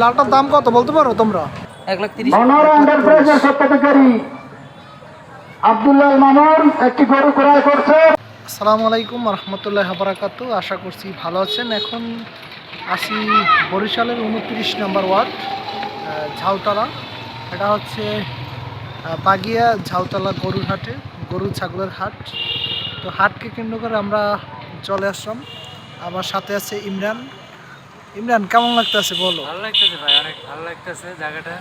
লালটার দাম কত বলতে পারো তোমরা? এক লাখ তিরিশ। মনোর এন্টারপ্রাইজের স্বত্বাধিকারী আব্দুল্লাহ মামুন একটি গরু ক্রয় করছে। আসসালামু আলাইকুম রহমতুল্লাহ বারাকাতু আশা করছি ভালো আছেন। এখন আসি বরিশালের উনত্রিশ নম্বর ওয়ার্ড আহ, ঝাউতলা। এটা হচ্ছে বাগিয়া ঝাউতলা গরুর হাটে গরু ছাগলের হাট। তো হাটকে কেন্দ্র করে আমরা চলে আসলাম। আমার সাথে আছে ইমরান। ইমরান কেমন লাগতেছে বলো? ভালো লাগতেছে ভাই অনেক ভালো লাগতেছে জায়গাটা।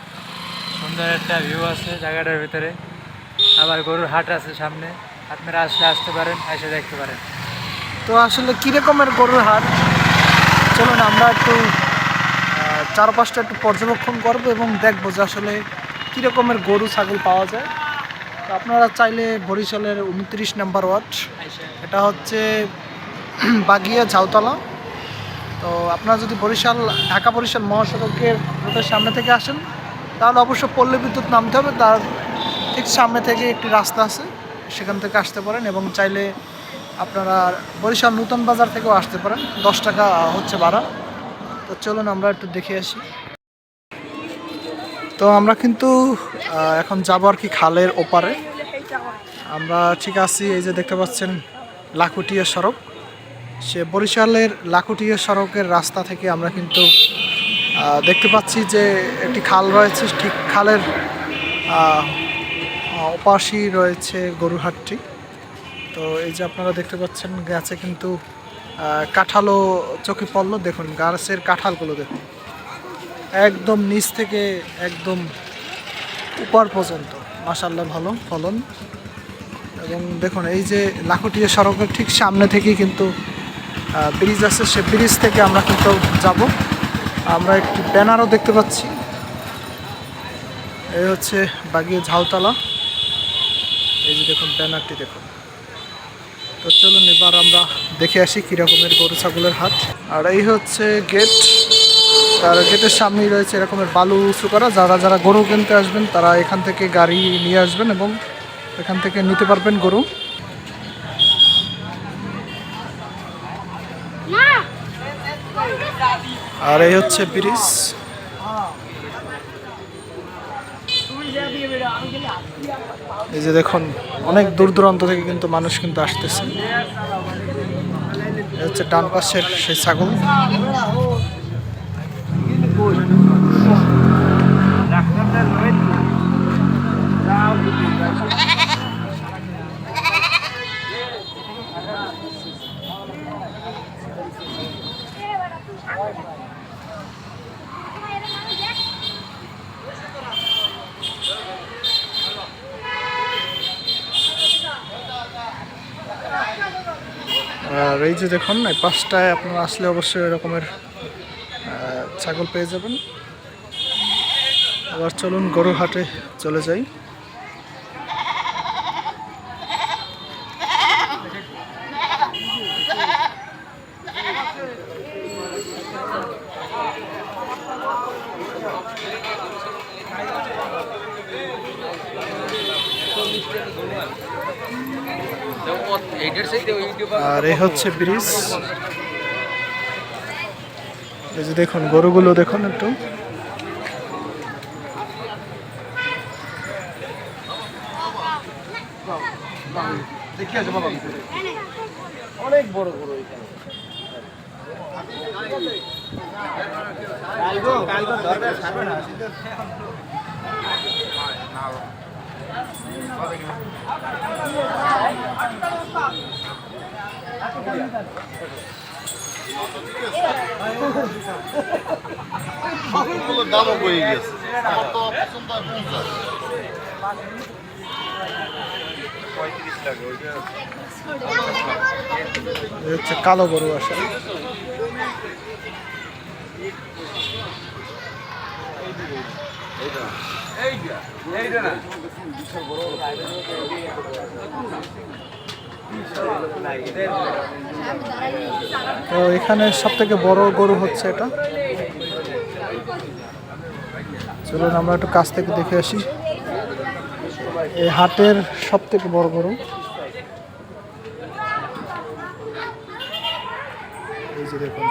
সুন্দর একটা ভিউ আছে জায়গাটার ভিতরে। আবার গরুর হাট আছে সামনে। আপনারা আসলে আসতে পারেন এসে দেখতে পারেন। তো আসলে কীরকমের গরুর হাট? চলুন আমরা একটু চারপাশটা একটু পর্যবেক্ষণ করব এবং দেখব যে আসলে কী রকমের গরু ছাগল পাওয়া যায়। তো আপনারা চাইলে বরিশালের উনত্রিশ নাম্বার ওয়ার্ড। এটা হচ্ছে বাগিয়া ঝাউতলা। তো আপনারা যদি বরিশাল, ঢাকা বরিশাল মহাসড়কের রোডের সামনে থেকে আসেন, তাহলে অবশ্য পল্লী বিদ্যুৎ নামতে হবে, তার ঠিক সামনে থেকে একটি রাস্তা আছে, সেখান থেকে আসতে পারেন এবং চাইলে আপনারা বরিশাল নূতন বাজার থেকেও আসতে পারেন, দশ টাকা হচ্ছে ভাড়া। তো চলুন আমরা একটু দেখে আসি। তো আমরা কিন্তু এখন যাব আর কি খালের ওপারে। আমরা ঠিক আছি, এই যে দেখতে পাচ্ছেন, লাখুটিয়া সড়ক। সে বরিশালের লাখুটিয়া সড়কের রাস্তা থেকে আমরা কিন্তু দেখতে পাচ্ছি যে একটি খাল রয়েছে ঠিক খালের আহ, ওপাশেই রয়েছে গরুহাটটি তো এই যে আপনারা দেখতে পাচ্ছেন গাছে কিন্তু কাঁঠালও চোখে পড়ল। দেখুন গাছের কাঁঠালগুলো দেখুন। একদম নিচ থেকে একদম উপর পর্যন্ত। মাসাল্লাহ ভালো ফলন। এবং দেখুন এই যে লাখুটিয়া সড়কের ঠিক সামনে থেকেই কিন্তু ব্রিজ আছে, সে ব্রিজ থেকে আমরা কিন্তু যাব। আমরা একটি ব্যানারও দেখতে পাচ্ছি। এই হচ্ছে বাগিয়ে ঝাউতলা এই যে দেখুন, ব্যানারটি দেখুন। তো চলুন এবার আমরা দেখে আসি কীরকমের গরু, ছাগলের হাট। আর এই হচ্ছে গেট। আর গেটের সামনেই রয়েছে এরকমের বালু উঁচু করা। যারা যারা গরু কিনতে আসবেন, তারা এখান থেকে গাড়ি নিয়ে আসবেন এবং এখান থেকে নিতে পারবেন গরু। আর এই হচ্ছে ব্রিজ। এই যে দেখুন, অনেক দূর দূরান্ত থেকে কিন্তু মানুষ কিন্তু আসতেছে। হচ্ছে ডান পাশের সেই ছাগল। আর এই যে দেখুন, এই পাঁচটায় আপনারা আসলে অবশ্যই এরকমের ছাগল পেয়ে যাবেন। আবার চলুন গরু হাটে চলে যাই। আর এই হচ্ছে ব্রিজ। এই যে দেখুন গরুগুলো দেখুন একটু। অনেক বড় গরু এখানে। সবগুলোর দামও বয়ে গেছে আমার তো পছন্দ হয় পঞ্চাশ হচ্ছে কালো গরু আসলে তো এখানে সব থেকে বড় গরু হচ্ছে এটা। চলুন আমরা একটু কাছ থেকে দেখে আসি। এই হাটের সব থেকে বড় গরু এই যে দেখুন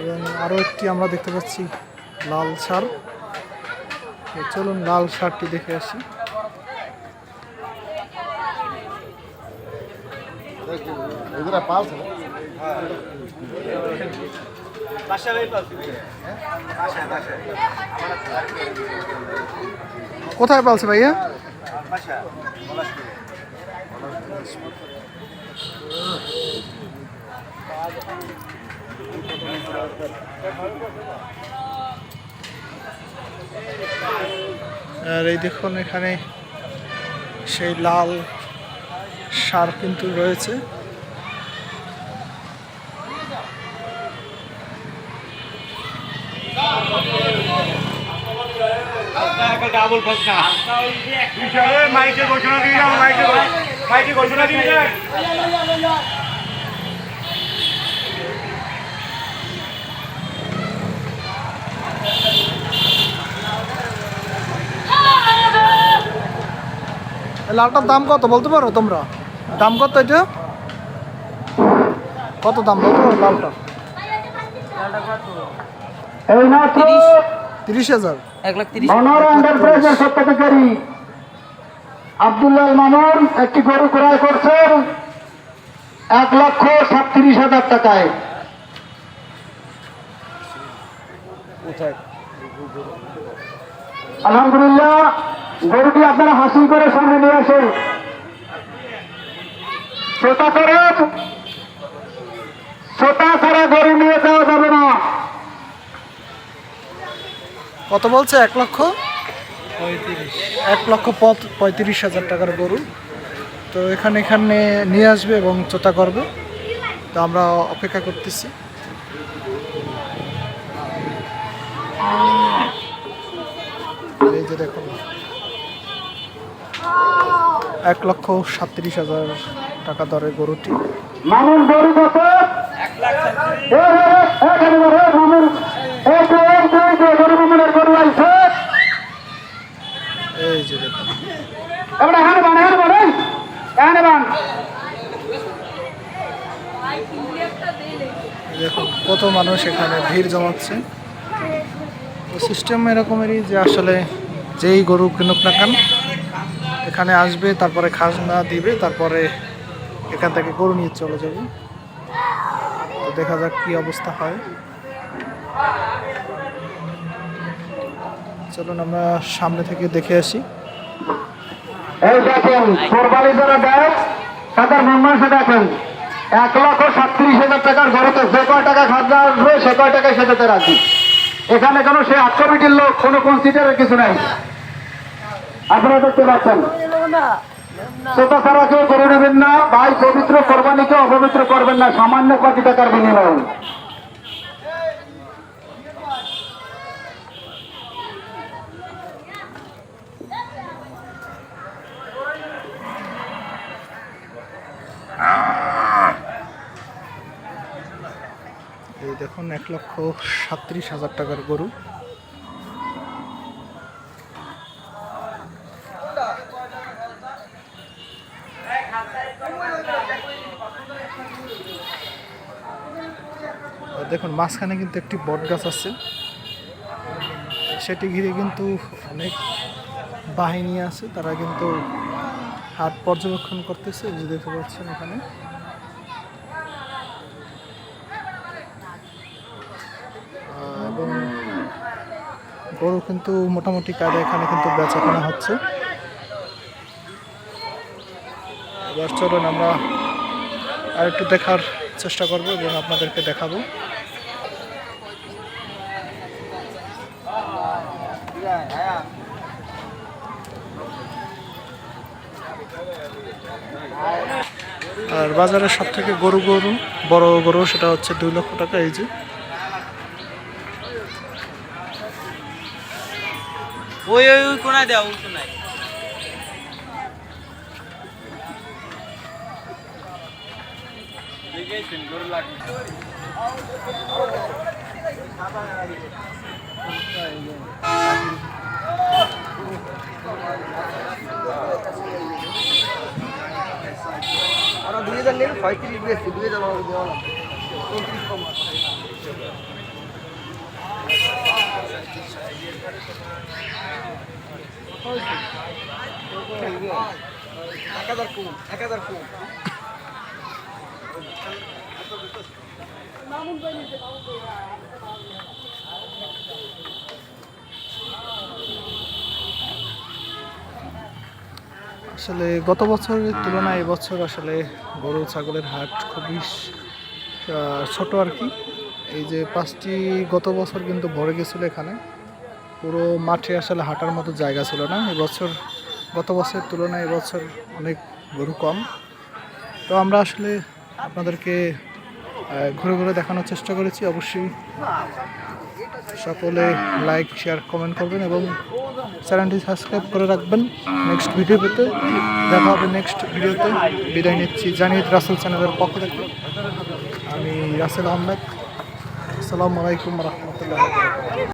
এবং আরও একটি আমরা দেখতে পাচ্ছি লাল সার চলুন লাল সারটি দেখে আসি? কোথায় পালছে ভাইয়া আর এই দেখুন এখানে সেই লাল সার কিন্তু রয়েছে। মাইকে ঘোষণা দিয়ে মাইকে ঘোষণা দিয়ে লালটার দাম কত বলতে পারো তোমরা? দাম কত এটা? কত দাম বলতো লালটা? তিরিশ হাজার। আব্দুল্লাহ মামুন একটি গরু ক্রয় করছেন এক লক্ষ সাতত্রিশ হাজার টাকায়। আলহামদুলিল্লাহ গরুটি আপনারা হাসিল করে সামনে নিয়ে আসেন। শ্রোতা করেন শ্রোতা ছাড়া গরু নিয়ে যাওয়া যাবে না। কত বলছে? এক লক্ষ? এক লক্ষ পঁয়ত্রিশ হাজার টাকার গরু। তো এখানে এখানে নিয়ে আসবে এবং চোতা করবে। তো আমরা অপেক্ষা করতেছি। এই যে দেখুন। এক লক্ষ সাতত্রিশ হাজার টাকা দরে গরুটি। এই যে, দেখুন দেখুন কত মানুষ এখানে ভিড় জমাচ্ছে। সিস্টেম এরকমেরই যে আসলে যেই গরু কিনুক না কেন এখানে আসবে, তারপরে খাজনা দিবে, তারপরে এখান থেকে গরু নিয়ে চলে যাবে। তো দেখা যাক কি অবস্থা হয়। চলুন আমরা সামনে থেকে দেখে আসি। হাজার কয় টাকা আসবে টাকায় এখানে কোনো সে আট কমিটির লোক, কোনো কনসিডারের কিছু নাই। আপনারা দেখতে পাচ্ছেন। সেটা ছাড়া কেউ করে নেবেন না, ভাই পবিত্র কোরবানিকে অপবিত্র করবেন না, সামান্য কটি টাকার বিনিময়ে। দেখুন, এক লক্ষ সাতত্রিশ হাজার টাকার গরু। দেখুন, মাঝখানে কিন্তু একটি বট গাছ আছে। সেটি ঘিরে কিন্তু অনেক বাহিনী আছে, তারা কিন্তু হাট পর্যবেক্ষণ করতেছে যে দেখতে পাচ্ছেন এখানে। এবং গরু কিন্তু মোটামুটি কাজে এখানে কিন্তু বেচাকেনা হচ্ছে। এবার চলুন আমরা আরেকটু দেখার চেষ্টা করব এবং আপনাদেরকে দেখাবো। আর বাজারে সব থেকে গরু গরু বড় গরু সেটা হচ্ছে দুই লক্ষ টাকা এই যে। ওই ওই ওই কোনায় দেওয়া ওই কোনায়। দুই হাজার নেই পঁয়ত্রিশ বেশি দুই হাজার দেওয়া আসলে গত বছরের তুলনায় এবছর আসলে গরু, ছাগলের হাট খুবই ছোট আর কি। এই যে পাঁচটি গত বছর কিন্তু ভরে গেছিল এখানে। পুরো মাঠে আসলে হাঁটার মতো জায়গা ছিল না। এবছর গত বছরের তুলনায় এবছর অনেক গরু কম। তো আমরা আসলে আপনাদেরকে ঘুরে ঘুরে দেখানোর চেষ্টা করেছি। অবশ্যই সকলে লাইক শেয়ার কমেন্ট করবেন এবং চ্যানেলটি সাবস্ক্রাইব করে রাখবেন। নেক্সট ভিডিও পেতে দেখা হবে নেক্সট ভিডিওতে। বিদায় নিচ্ছি। জানিয়ে রাসেল চ্যানেলের পক্ষ থেকে আমি রাসেল আহমেদ। আসসালামু আলাইকুম রহমতুল্লাহ